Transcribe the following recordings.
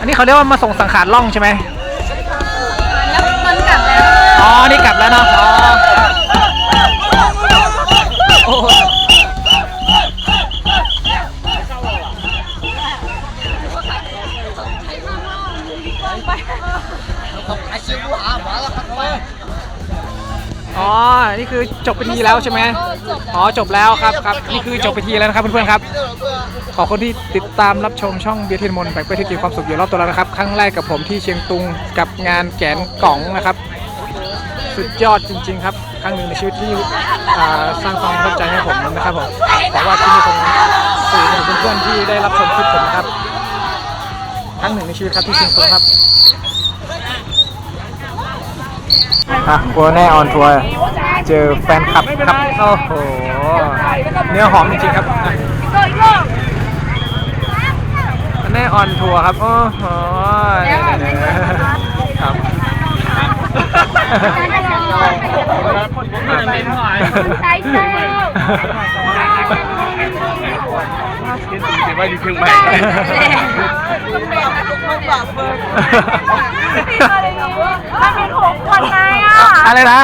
อันนี้เขาเรียกว่ามาส่งสังขารล่องใช่ไหมแล้วมันกลับแล้วอ๋อ นี่กลับแล้วเนาะอ๋อโอ้โหอ๋อ นี่คือจบพิธีแล้วใช่ไหมอ๋อ จบแล้วครับครับ นี่คือจบพิธีแล้วนะครับเพื่อนๆครับ ขอบคุณที่ติดตามรับชมช่องเบียร์เทนมนต์ไปเพื่อที่จะมีความสุขอยู่รอบตัวเรานะครับ ครั้งแรกกับผมที่เชียงตุงกับงานแกนกล่องนะครับ สุดยอดจริง ๆ ครับ ครั้งหนึ่งในชีวิตที่อ่าสร้างความประทับใจให้ผมนะครับผมหวังว่าที่นี่คงสื่อถึงเพื่อนๆที่ได้รับชมคลิปผมนะครับ ครั้งหนึ่งในชีวิตครับที่เชียงตุงครับอะกัวแน่ออนทัวร์เจอแฟนคลับครับโอ้โหเนื้อหอมจริงๆครับอะ แน่ออนทัวร์ครับ โอ้โหครับใช่เจ้าถือว่าอยู่เชียงใหม่ถ้าเป็นหกคนไงอะ อะไรนะ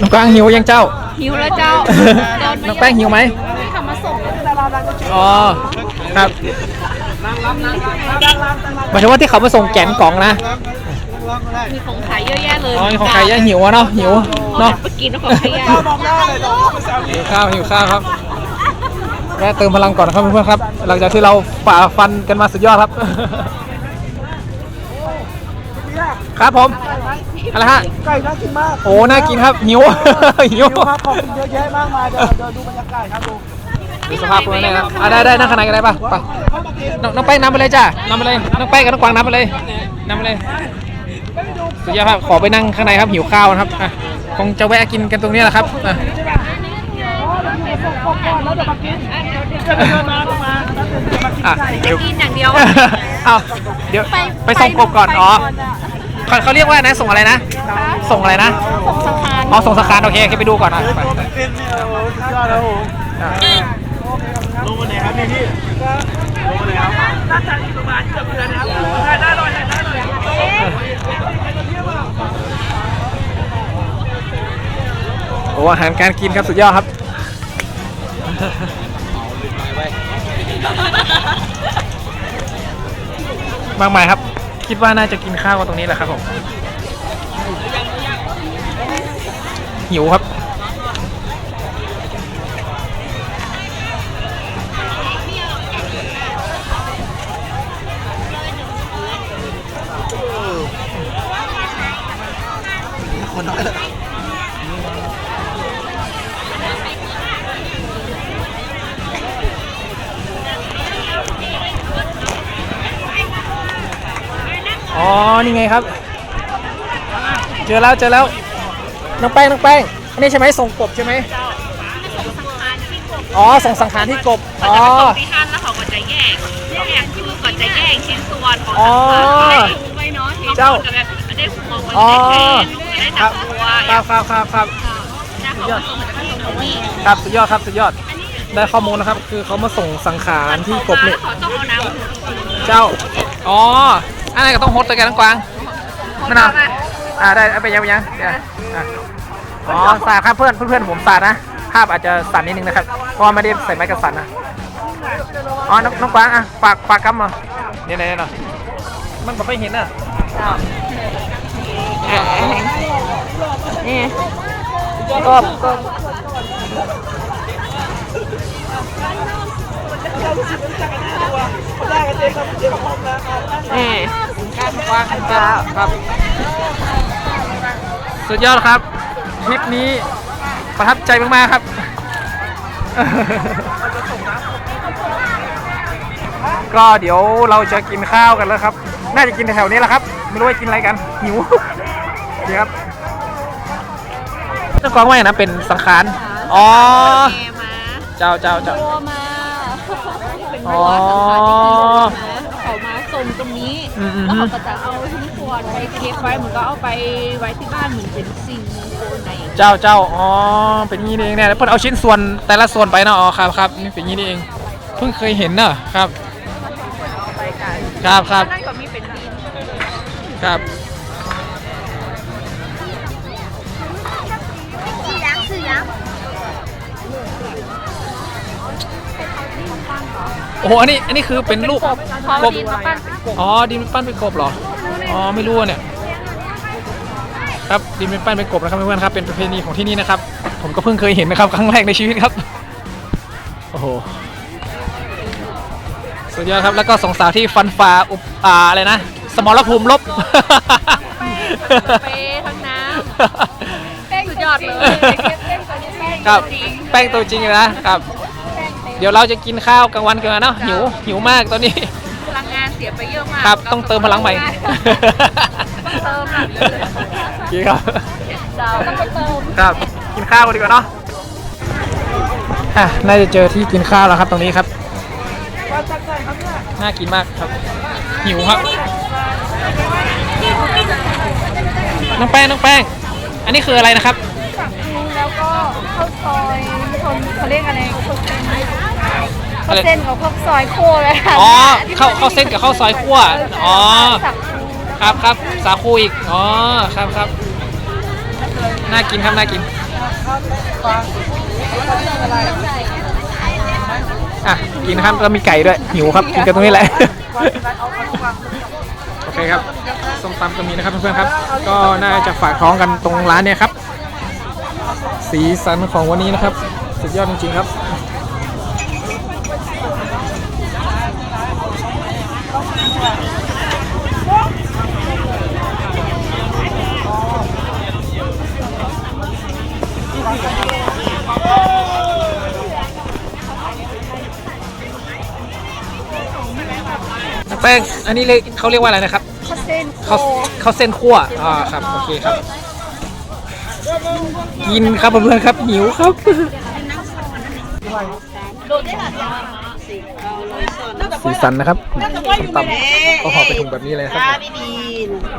น้องกวางหิวยังเจ้า หิวแล้วเจ้าโดนน้องแป้งหิวไหมที่ทำมาส่งอ๋อครับหมายถึงว่าที่เขามาส่งแกนกล่องนะมีของขายเยอะแยะเลยอ๋อของใครยังหิวอะเนาะหิวเนาะไปกินของขายยาหิวข้าวหิวข้าวครับแวะเติมพลังก่อนนะครับเพื่อนๆครับ หลังจากที่เราฝ่าฟันกันมาสุดยอดครับ ครับผมอะไรฮะไก่น่ากินมากโอ้น่ากินครับหิวหิวดูครับของกินเยอะแยะมากมายเดี๋ยวเดินดูบรรยากาศครับดูดูสภาพคุณแน่ครับอะได้ได้นั่งข้างในกันได้ปะไปน้องน้องแป้งนำไปเลยจ้านำไปเลยน้องแป้งกับน้องกวางนำไปเลยนำไปเลยสุดยอดครับขอไปนั่งข้างในครับหิวข้าวนะครับอะคงจะแวะกินกันตรงนี้แหละครับอะ อะไก่เดี๋ยวกินอย่างเดียว เอาเดี๋ยวไปส่งกบก่อนอ๋อเขาเขาเรียกว่านะส่งอะไรนะ ส่งอะไรนะส่งสังขารอ๋อส่งสคารโอเคโอเคไปดูก่อนอะไปเป็นเนี่ยโอ้โหสุดยอดแล้วโอ้โหอะลงมาไหนครับนี่พี่ลงมาไหนครับน่าจะอีกประมาณเกือบเดือนนะครับได้ได้เลยได้เลยโอ้อาหารการกินครับสุดยอดครับ มากมายครับ คิดว่าน่าจะกินข้าวกันตรงนี้แหละครับผมหิวครับคนน้อ๋ อ นี่ไงครับ เจอแล้วเจอแล้ว น้องแป้งน้องแป้ง อันนี้ใช่ไหมส่งกบใช่ไหมอ๋อ ส่งสังขารที่กบ อ๋อที่ท่านแล้วเขาก็จะแยกแยกคือก่อนจะแยกชิ้นส่วนของอ๋อได้ดูไว้เนาะเจ้าจะแบบได้หัวมันอ๋อได้แขนได้คแต่รับตัวครับครับครับครับแล้วเขาก็ส่งมาจากที่ตรงนี้ครับสุดยอดครับสุดยอด ได้ข้อมูลนะครับ คือเขามาส่งสังขารที่กบเนี่ยขอต้องเอาน้ำเจ้า อ๋อ อันนั้นก็ต้องฮดตัวแกน้องกวางไม่นเอาอ่าได้เอาไปยังไปยังเดี๋ยวอะอ๋อสาดครับเพื่อนเพื่อนๆผมสาดนะภาพอาจจะสั่นนิดนึงนะครับเพราะว่าไม่ได้ใส่ไม้กันสั่นนะอ๋อน้องน้องกวางอะฝากฝากกำมาเนี่ยเนี่ยเนี่ยมันผมไม่เห็นอะนี่ก็ก็นี่กา รกวางครับครับ สุดยอดครับทริปนี้ประทับใจมากๆครับก็เดี๋ยวเราจะกินข้าวกันแล้วครับ น่าจะกินแถวๆนี้แหละครับ ไม่รู้ว่ากินอะไรกัน หิวเดี๋ยวครับเจ้ากวางว่าอย่างนะเป็นสังขาร อ๋อเอมาเจ้าเจ้าเจ้าตัวมา อ๋อ เขามาส่งตรงนี้อืมอืม แล้วเขาก็จะเอาชิ้นส่วนไปเก็บไว้เหมือนก็เอาไปไว้ที่บ้านเหมือนเป็นสิ่งมงคลอะไรอย่างเจ้าเจ้าอ๋อ เป็นงี้นี่เองเนี่ยแล้วเพิ่นเอาชิ้นส่วนแต่ละส่วนไปเนาะ อ๋อ ครับครับนี่เป็นงี้นี่เอง เพิ่งเคยเห็นเนอะครับครับครับ นั่นก็มีเป็น ครับ โอ้โหอันนี้อันนี้คือเป็นรูปพอกบดินมาปั้นเป็นกบอ๋อดินเป็นปั้นเป็นกบเหรออ๋อไม่รู้อะเนี่ยครับดินเป็นปั้นเป็นกบนะครับเพื่อนๆครับเป็นประเพณีของที่นี่นะครับ ผมก็เพิ่งเคยเห็นนะครับครั้งแรกในชีวิตครับโอ้โหสุดยอดครับแล้วก็สองสาวที่ฟันฝ่าอุปอ่าอะไรนะสมรภูมิลบเปทั้งน้ำสุดยอดเลยครับแป้งตัวจริงเลยนะครับเดี๋ยวเราจะกินข้าวกลางวันกันนะเนาะหิวหิวมากตอนนี้ พลังงานเสียไปเยอะมากครับต้องเติมพลังใหม่ ต้องเติมหนักเลยโอเคครับเราต้องไปเติมครับกินข้าวกันดีกว่าเนาะอะน่าจะเจอที่กินข้าวแล้วครับตรงนี้ครับน่ากินมากครับ หิวครับ น้องแป้งน้องแป้ง อันนี้คืออะไรนะครับ แล้วก็ข้าวซอยชมเขาเรียกอะไร ข้าวเส้นอะไรเส้นกับข้าวซอยโค้เลยค่ะอ๋อข้าวข้าวเส้นกับข้าวซอยคั่วอ๋อสับครับครับสาคูอีกอ๋อครับครับน่ากินครับน่ากินอะกินนะครับแล้วมีไก่ด้วยหิวครับกินกันตรงนี้แหละโอเคครับส้มตำก็มีนะครับเพื่อนๆครับ ก็น่าจะฝากท้องกันตรงร้านเนี่ยครับ สีสันของวันนี้นะครับ สุดยอดจริงๆครับ แป้งอันนี้เลยเขาเรียกว่าอะไรนะครับข้าวเส้นข้าวข้าวเส้นคั่วอ่าครับโอเคครับ กินครับเพื่อนๆครับหิวครับ สีสันนะครับส้มตำก็ห่อเป็นถุงแบบนี้เลยนะครับ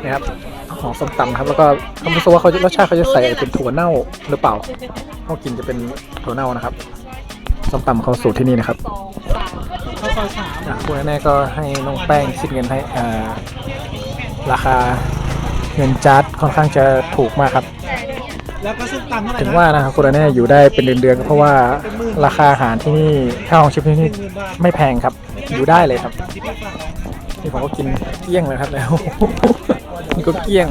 นะครับห่อส้มตำครับแล้วก็ผมรู้สึกว่าเขาจะรสชาติเขาจะใส่เป็นถั่วเน่าหรือเปล่าเขากินจะเป็นถั่วเน่านะครับส้มตำเขาสูตรที่นี่นะครับ อะคุณแน่ก็ให้น้องแป้งคิดเงินให้อ่าราคาเงินจาร์ดค่อนข้างจะถูกมากครับ แล้วก็ส้มตำเท่าไหร่ถึงว่านะครับคุณแน่อยู่ได้เป็นเดือนๆก็เพราะว่าราคาอาหารที่นี่ค่าของชีพที่นี่ไม่แพงครับ อยู่ได้เลยครับ นี่ผมก็กินเกลี้ยงเลยครับแล้วนี่ก็เกลี้ยง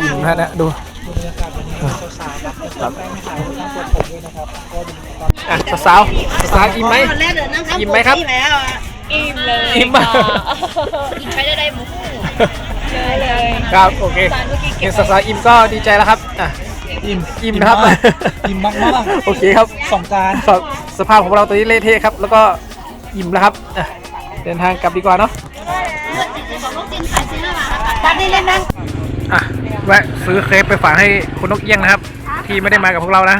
กินนะนะดู ครับอะสาวๆสาวๆอิ่มไหมอิ่มไหมครับอิ่มเลยอิ่มมาก อิ่มไปได้ได้หมูครับโอเคเห็นสาวๆอิ่มก็ดีใจแล้วครับอะอิ่มอิ่มนะครับอิ่มมากๆโอเคครับสองการครับสภาพของเราตอนนี้เละเทะครับ แล้วก็อิ่มแล้วครับอะเดินทางกลับดีกว่าเนาะตัดนี่เล่นนั่งอะ แวะซื้อเครปไปฝากให้คุณนกเอี้ยงนะครับ ที่ไม่ได้มากับพวกเรานะ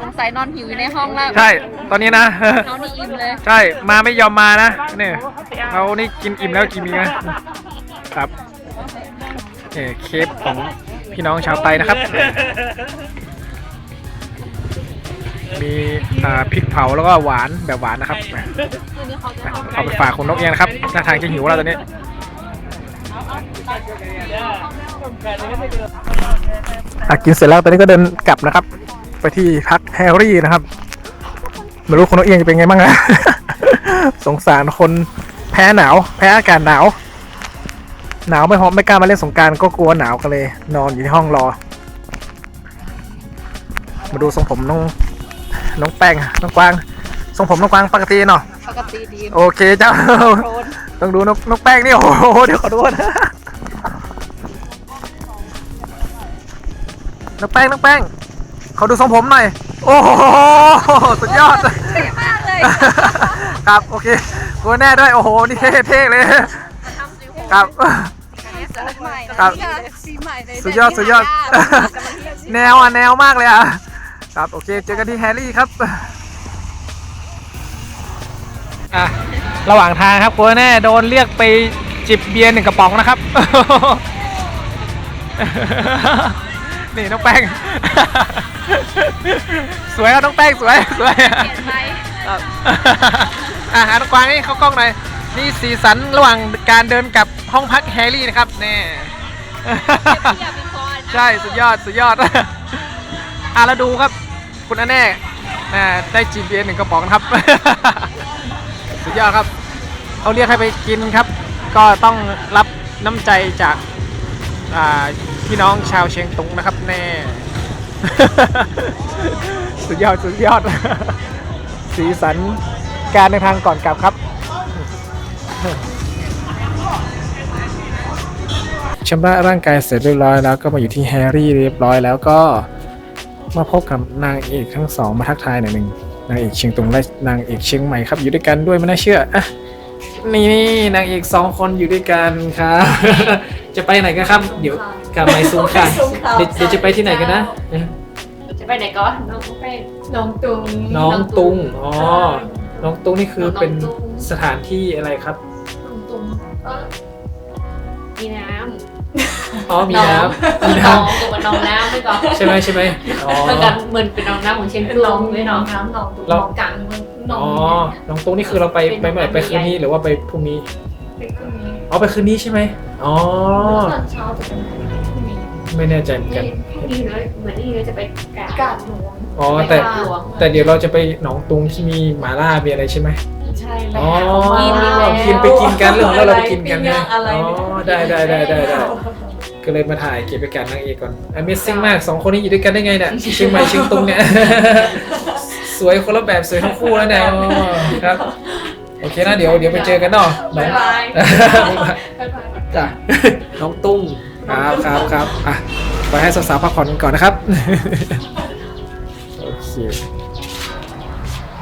สงสัยนอนหิวอยู่ในห้องแล้วใช่ ตอนนี้นะ เขานี่อิ่มเลย ใช่ มาไม่ยอมมานะเนี่ยเรานี่กินอิ่มแล้วกินอีกนะครับเอ่อเคปของพี่น้องชาวไตนะครับ มีอ่าพริกเผาแล้วก็หวานแบบหวานนะครับเอาไปฝากคุณนกเอี้ยงนะครับหน้าทางจะหิวแล้วตอนนี้ อะกินเสร็จแล้วตอนนี้ก็เดินกลับนะครับ ไปที่พักแฮร์รี่นะครับไม่รู้คนนกเอียงจะเป็นไงบ้างนะ สงสารคนแพ้หนาว แพ้อากาศหนาว หนาวไม่พอไม่กล้ามาเล่นสงกรารก็กลัวหนาวกันเลย นอนอยู่ที่ห้องรอ มาดูทรงผมน้องน้องแป้งน้องกวางทรงผมน้องกวางปกติเนาะปกติดีโอเคเจ้า ต้องดูนกนกแป้งนี่โอ้โหเดี๋ยวขอดูนะ น้องแป้งน้องแป้งขอดูทรงผมหน่อย โอ้โหสุดยอดมากเลยครับโอเคกูแน่ด้วยโอ้โหนี่เท่ๆเลยครับใหม่ครับ สีใหม่เลยสุดยอดสุดยอด แนวอะแนวมากเลยอะครับโอเคเจอกันที่แฮร์รี่ครับอะระหว่างทางครับกูแน่โดนเรียกไปจิบเบียร์หนึ่งกระป๋องนะครับ นี่น้องแป้ง สวยครับน้องแป้งสวยสวยเปลี่ยนไปครับอะหาน้องกวางนี่เข้ากล้องหน่อยนี่สีสันระหว่างการเดินกลับห้องพักแฮร์รี่นะครับแน่อย่าเป็นคอนใช่สุดยอดสุดยอดอะแล้วดูครับ คุณอันแน่อ่าได้ GPS หนึ่งกระป๋องครับ สุดยอดครับเขาเรียกให้ไปกินครับ ก็ต้องรับน้ำใจจากอ่า พี่น้องชาวเชียงตุงนะครับ แน่ สุดยอดสุดยอด สีสันการเดินทางก่อนกลับครับชำระร่างกายเสร็จเรียบร้อยแล้วก็มาอยู่ที่แฮร์รี่เรียบร้อยแล้วก็มาพบกับนางเอกทั้งสองมาทักทายหน่อยหนึ่งนางเอกเชียงตุงและนางเอกเชียงใหม่ครับอยู่ด้วยกันด้วยไม่น่าเชื่ออะนี่นี่นางเอกสองคนอยู่ด้วยกันครับ จะไปไหนกันครับ เดี๋ยวกลับไปซูมค่ะเดี๋ยวเดี๋ยวจะไปที่ไหนกันนะ จะไปไหนก่อนน้องไปน้องตุงน้องตุง อ๋อ น้องตุงนี่คือเป็นน้องตุงสถานที่อะไรครับ น้องตุงก็มีน้ำอ๋อ มีน้ำมีน้น้องกับว่าน้องน้ำไม่ก่อนำใช่ไหมใช่ไหมอ๋อ เหมือนกันเหมือนเป็นน้องน้ำของเชียงเป็นตุน้องงเลยน้อเนาะงน้ำน้องตุงเราน้องกังน้องอ๋อ น้องตุ้งนี่คือเราไปไปเมื่อไหร่ไปคืนนี้หรือว่าไปพรุ่งนี้ เป็นคนนี้ อ๋อไปคืนนี้ใช่ไหมอ๋อ ตอนเช้าจะเป็นคนนี้ไม่แน่ใจเหมือนกัน พรุ่งนี้เลยเหมือนนี่เลยจะไปกราบกาดหลวงอ๋อ แต่ ไปกราบหลวงแต่เดี๋ยวเราจะไปหนองตุงที่มีหมาล่ามีอะไรใช่ไหม ใช่อ๋อ กินดีกว่ากินไปกินกันเรื่องของเราเราไปกินกันนะนะอะไรอ๋อ ได้ได้ได้ได้ได้ก็เลยมาถ่ายเก็บไปกันนางเอกก่อน Amazing มากสองคนนี้อยู่ด้วยกันได้ไงเนี่ยเชียงใหม่เชียงตุงเนี่ย สวยคนละแบบสวยทั้งคู่แล้วเนี่ยอ๋อครับโอ เคนะเดี๋ยวเดี๋ยวไปเจอกันเนาะบ๊ายบายบ๊ายบายบ๊ายบาย จ้ะน้องตุ้งครับครับครับอะไปให้สาวๆพักผ่อนกันก่อนนะครับ โอเค